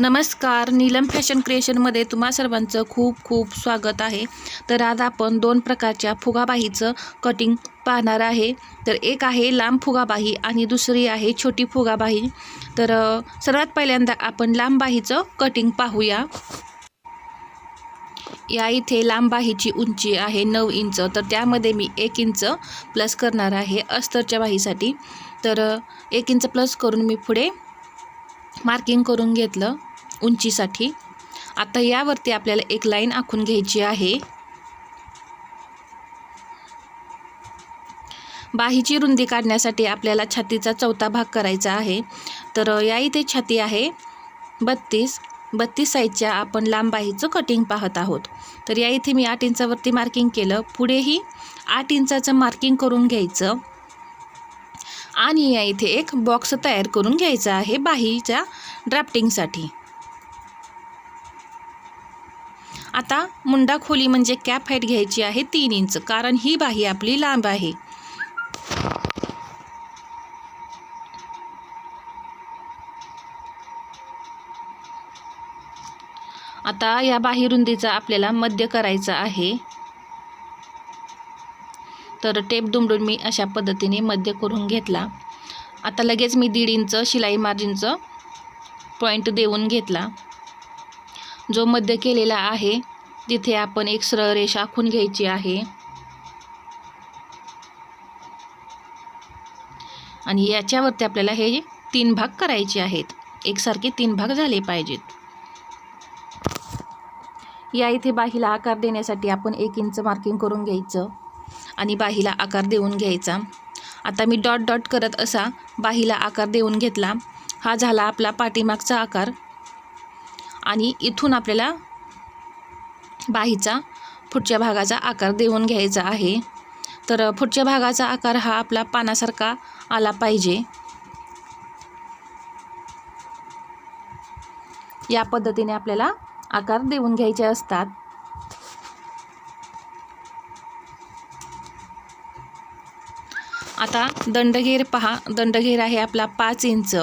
नमस्कार नीलम फॅशन क्रिएशनमध्ये तुम्हा सर्वांचं खूप खूप स्वागत आहे. तर आज आपण दोन प्रकारच्या फुगाबाहीचं कटिंग पाहणार आहे. तर एक आहे लांब फुगाबाही आणि दुसरी आहे छोटी फुगाबाही. तर सर्वात पहिल्यांदा आपण लांब बाहीचं कटिंग पाहूया. या इथे लांब बाहीची उंची आहे नऊ इंच. तर त्यामध्ये मी एक इंच प्लस करणार आहे अस्तरच्या बाहीसाठी. तर एक इंच प्लस करून मी पुढे मार्किंग करून घेतलं. उंचीसाठी. आता यावरती आपल्याला एक लाईन आखून घ्यायची आहे. बाहीची रुंदी काढण्यासाठी आपल्याला छातीचा चौथा भाग करायचा आहे. तर या इथे छाती आहे. बत्तीस. बत्तीस साईजच्या आपण लांब बाहीचं कटिंग पाहत आहोत. तर या इथे मी आठ इंचावरती मार्किंग केलं. पुढेही आठ इंचाचं मार्किंग करून घ्यायचं. आणि या इथे एक बॉक्स तयार करून घ्यायचा आहे बाहीच्या ड्राफ्टिंगसाठी. आता मुंडा खोली म्हणजे कॅप हाईट घ्यायची आहे तीन इंच कारण ही बाही आपली लांब आहे. आता या बाहीरुंदीचा आपल्याला मध्य करायचा आहे. तर टेप दुमडून मी अशा पद्धतीने मध्य करून घेतला. आता लगेच मी दीड इंच शिलाई मार्जिनचं पॉईंट देऊन घेतला. जो मध्य केलेला आहे तिथे आपण एक सरळ रेषा आखून घ्यायची आहे. आणि याच्यावरती आपल्याला हे तीन भाग करायचे आहेत. एकसारखे तीन भाग झाले पाहिजेत. या इथे बाहीला आकार देण्यासाठी आपण एक इंच मार्किंग करून घ्यायचं आणि बाहीला आकार देऊन घ्यायचा. आता मी डॉट डॉट करत असा बाहीला आकार देऊन घेतला. हा झाला आपला पाठीमागचा आकार. आणि इथून आपल्याला बाहीचा पुढच्या भागाचा आकार देऊन घ्यायचा आहे. तर पुढच्या भागाचा आकार हा आपला पानासारखा आला पाहिजे. या पद्धतीने आपल्याला आकार देऊन घ्यायचे असतात. आता दंडघेर पहा. दंडघेर आहे आपला पाच इंच.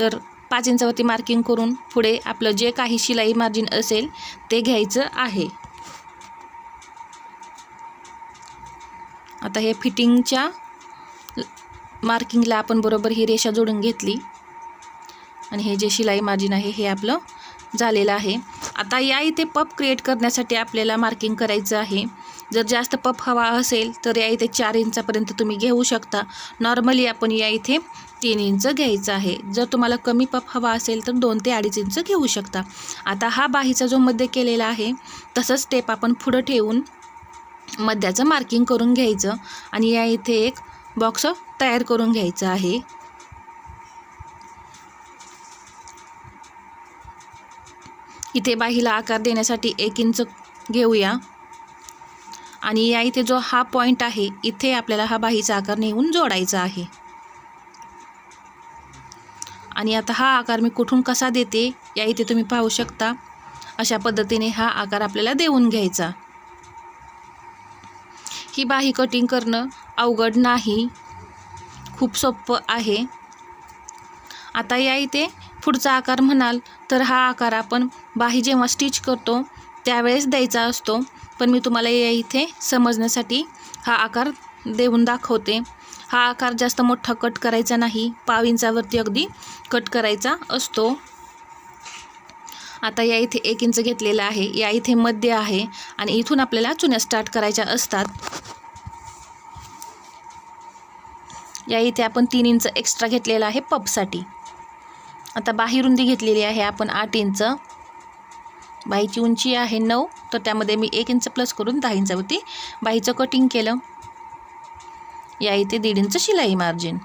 तर पाच इंचावरती मार्किंग करून पुढे आपलं जे काही शिलाई मार्जिन असेल ते घ्यायचं आहे. आता हे फिटिंगच्या मार्किंगला आपण बरोबर ही रेषा जोडून घेतली. आणि हे जे शिलाई मार्जिन आहे हे आपलं झालेलं आहे. आता या इथे पप क्रिएट करण्यासाठी आपल्याला मार्किंग करायचं आहे. जर जास्त पप हवा असेल तर या इथे चार इंचापर्यंत तुम्ही घेऊ शकता. नॉर्मली आपण या इथे तीन इंच घ्यायचं आहे. जर तुम्हाला कमी पप हवा असेल तर दोन ते अडीच इंच घेऊ शकता. आता हा बाहीचा जो मध्य केलेला आहे तसंच टेप आपण पुढं ठेवून मध्याचं मार्किंग करून घ्यायचं आणि या इथे एक बॉक्स तयार करून घ्यायचा आहे. इथे बाहीला आकार देण्यासाठी एक इंच घेऊया. आणि या इथे जो हा पॉईंट आहे इथे आपल्याला हा बाहीचा आकार नेऊन जोडायचा आहे. आणि आता हा आकार मी कुठून कसा देते या इथे तुम्ही पाहू शकता. अशा पद्धतीने हा आकार आपल्याला देऊन घ्यायचा. ही बाही कटिंग करणं अवघड नाही. खूप सोपं आहे. आता या इथे पुढचा आकार म्हणाल तर हा आकार आपण बाही जेव्हा स्टिच करतो त्यावेळेस द्यायचा असतो. पण मी तुम्हाला या इथे समजण्यासाठी हा आकार देऊन दाखवते. हा आकार जास्त मोठा कट करायचा नाही. पाव इंचावरती अगदी कट करायचा असतो. आता या इथे एक इंच घेतलेला आहे. या इथे मध्य आहे आणि इथून आपल्याला चुन्या स्टार्ट करायच्या असतात. या इथे आपण तीन इंच एक्स्ट्रा घेतलेला आहे पपसाठी. आता बाही रुंदी घेतलेली आहे आपण आठ इंच. बाहीची उंची आहे नऊ तर त्यामध्ये मी एक इंच प्लस करून दहा इंचावरती बाहीचं कटिंग केलं. या इथे दीड इंच शिलाई मार्जिन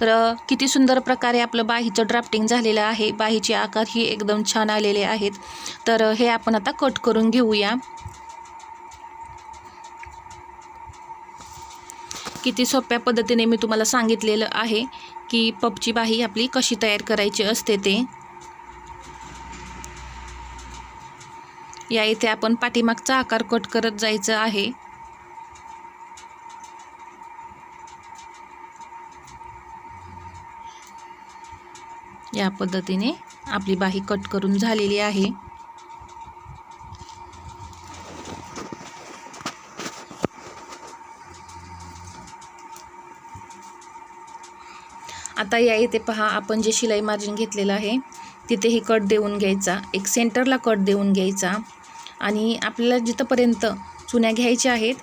तर किती सुंदर प्रकारे आपलं बाहीचं ड्राफ्टिंग झालेलं आहे. बाहीचे आकार ही एकदम छान आलेले आहेत. तर हे आपण आता कट करून घेऊया. किती सोप्या पद्धतीने मी तुम्हाला सांगितलेलं आहे की पबची बाही आपली कशी तयार करायची असते ते. या इथे आपण पाठीमागचा आकार कट करत जायचं आहे. या पद्धतीने आपली बाही कट करून झालेली आहे. आता या इथे पहा आपण जे शिलाई मार्जिन घेतलेलं आहे तिथेही कट देऊन घ्यायचा. एक सेंटरला कट देऊन घ्यायचा. आणि आपल्याला जिथंपर्यंत चुन्या घ्यायच्या आहेत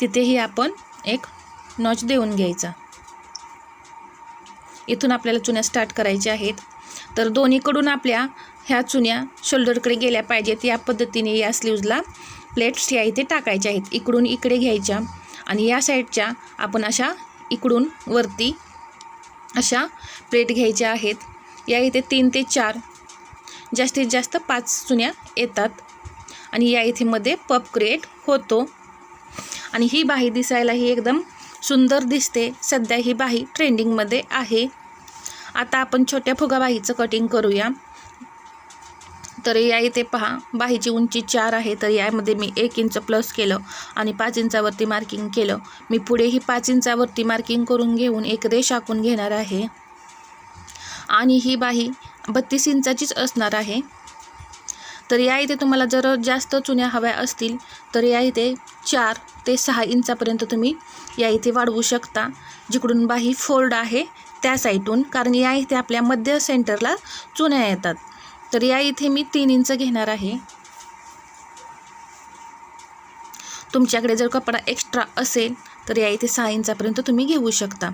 तिथेही आपण एक नॉच देऊन घ्यायचा. इथून आपल्याला चुन्या स्टार्ट करायच्या आहेत. तर दोन्हीकडून आपल्या ह्या चुन्या शोल्डरकडे गेल्या पाहिजेत. या पद्धतीने या स्लीव्जला प्लेट्स या इथे टाकायच्या आहेत. इकडून इकडे घ्यायच्या आणि या साईडच्या आपण अशा इकडून वरती अशा प्लेट घ्यायच्या आहेत. या इथे तीन ते चार जास्तीत जास्त पाच चुन्या येतात. आणि या इथे मध्ये पप क्रिएट होतो. आणि ही बाही दिसायलाही एकदम सुंदर दिसते. सध्या ही बाही ट्रेंडिंगमध्ये आहे. आता आपण छोट्या फुगाबाहीचं कटिंग करूया. तर या इथे पहा बाहीची उंची चार आहे तर यामध्ये मी एक इंच प्लस केलं आणि पाच इंचावरती मार्किंग केलं. मी पुढेही पाच इंचावरती मार्किंग करून घेऊन एक रेष आखून घेणार आहे. आणि ही बाही बत्तीस इंचाचीच असणार आहे. तर या इथे तुम्हाला जर जास्त चुन्या हव्या असतील तर या इथे चार ते सहा इंचापर्यंत तुम्ही या इथे वाढवू शकता. जिकडून बाही फोल्ड आहे त्या साईटून कारण या इथे आपल्या मध्य सेंटरला चुन्या येतात. तर या इथे मी तीन इंच घेणार आहे. तुमच्याकडे जर कपडा एक्स्ट्रा असेल तर या इथे सहा इंचापर्यंत तुम्ही घेऊ शकता.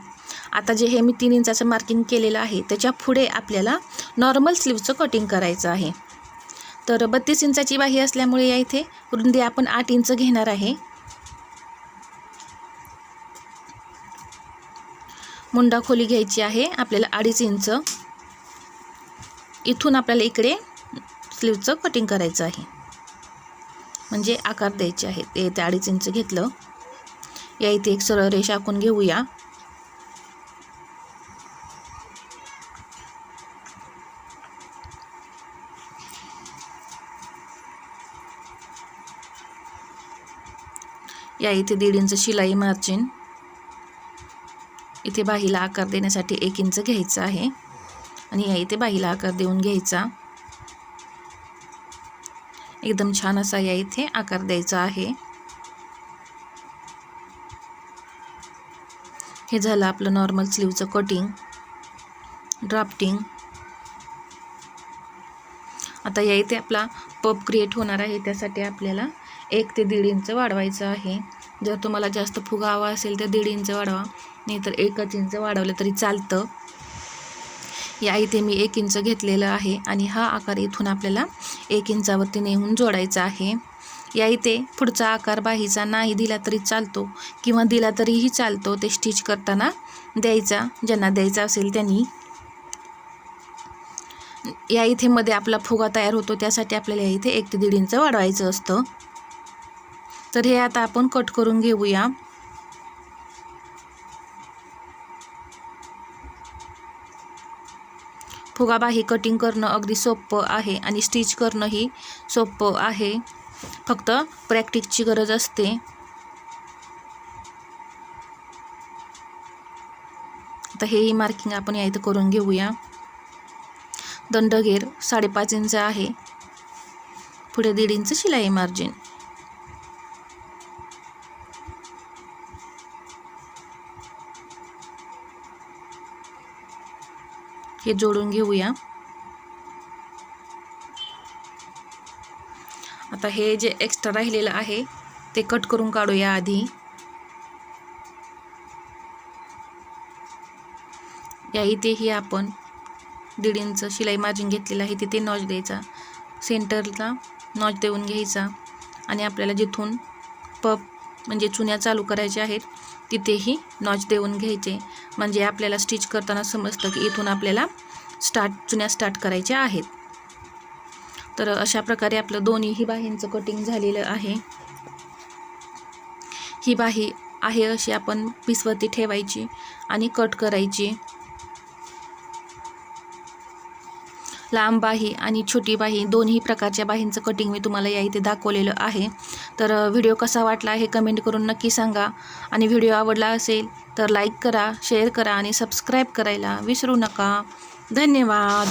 आता जे हे मी तीन इंचाचं मार्किंग केलेलं आहे त्याच्या पुढे आपल्याला नॉर्मल स्लीवचं कटिंग करायचं आहे. तर बत्तीस इंचाची बाही असल्यामुळे या इथे रुंदी आपण आठ इंच घेणार आहे. मुंडा खोली घ्यायची आहे आपल्याला अडीच इंच. इथून आपल्याला इकडे स्लीवचं कटिंग करायचं आहे. म्हणजे आकार द्यायचे आहेत ते ते अडीच इंच घेतलं. या इथे एक सरळ रेषा आखून घेऊया. या इथे दीड इंच शिलाई मार्जिन. इथे बाहीला आकार देण्यासाठी एक इंच घ्यायचं आहे. आणि या इथे बाहीला आकार देऊन घ्यायचा. एकदम छान असा या इथे आकार द्यायचा आहे. हे झालं आपलं नॉर्मल स्लीवचं कटिंग ड्राफ्टिंग आता या इथे आपला पप क्रिएट होणार आहे. त्यासाठी आपल्याला एक ते दीड इंच वाढवायचं आहे. जर तुम्हाला जास्त फुगा हवा असेल तर दीड इंच वाढवा. नाहीतर एकच इंच वाढवलं तरी चालतं. या इथे मी एक इंच घेतलेलं आहे आणि हा आकार इथून आपल्याला एक इंचावरती नेऊन जोडायचा आहे. या इथे पुढचा आकार बाहीचा नाही दिला तरी चालतो किंवा दिला तरीही चालतो ते स्टिच करताना द्यायचा ज्यांना द्यायचा असेल त्यांनी. या इथे मध्ये आपला फुगा तयार होतो त्यासाठी आपल्याला या इथे एक ते दीड इंच वाढवायचं असतं. तर हे आता आपण कट करून घेऊया. फुगाबाही कटिंग करणं अगदी सोपं आहे आणि स्टिच करणंही सोपं आहे. फक्त प्रॅक्टिसची गरज असते. आता हेही मार्किंग आपण या इथं करून घेऊया. दंडघेर साडेपाच इंच आहे. पुढे दीड इंच शिलाई मार्जिन हे जोडून घेऊया. आता हे जे एक्स्ट्रा राहिलेलं आहे ते कट करून काढूया आधी. या इथेही आपण दीड इंच शिलाई मार्जिन घेतलेलं आहे तिथे नॉच द्यायचा. सेंटरला नॉच देऊन घ्यायचा. आणि आपल्याला जिथून पप म्हणजे चुन्या चालू करायच्या आहेत तिथेही नॉच देऊन घ्यायचे. म्हणजे आपल्याला स्टिच करताना समजतं की इथून आपल्याला स्टार्ट चुन्या स्टार्ट करायच्या आहेत. तर अशा प्रकारे आपलं दोन्हीही बाहींचं कटिंग झालेलं आहे. ही बाही आहे अशी आपण पिसवती ठेवायची आणि कट करायची. लांब बाही आणि छोटी बाही दोन्ही प्रकारच्या बाहींचं कटिंग मी तुम्हाला या इथे दाखवलेलं आहे. तर व्हिडिओ कसा वाटला हे कमेंट करून नक्की सांगा. आणि व्हिडिओ आवडला असेल तर लाईक करा शेअर करा आणि सबस्क्राईब करायला विसरू नका. धन्यवाद.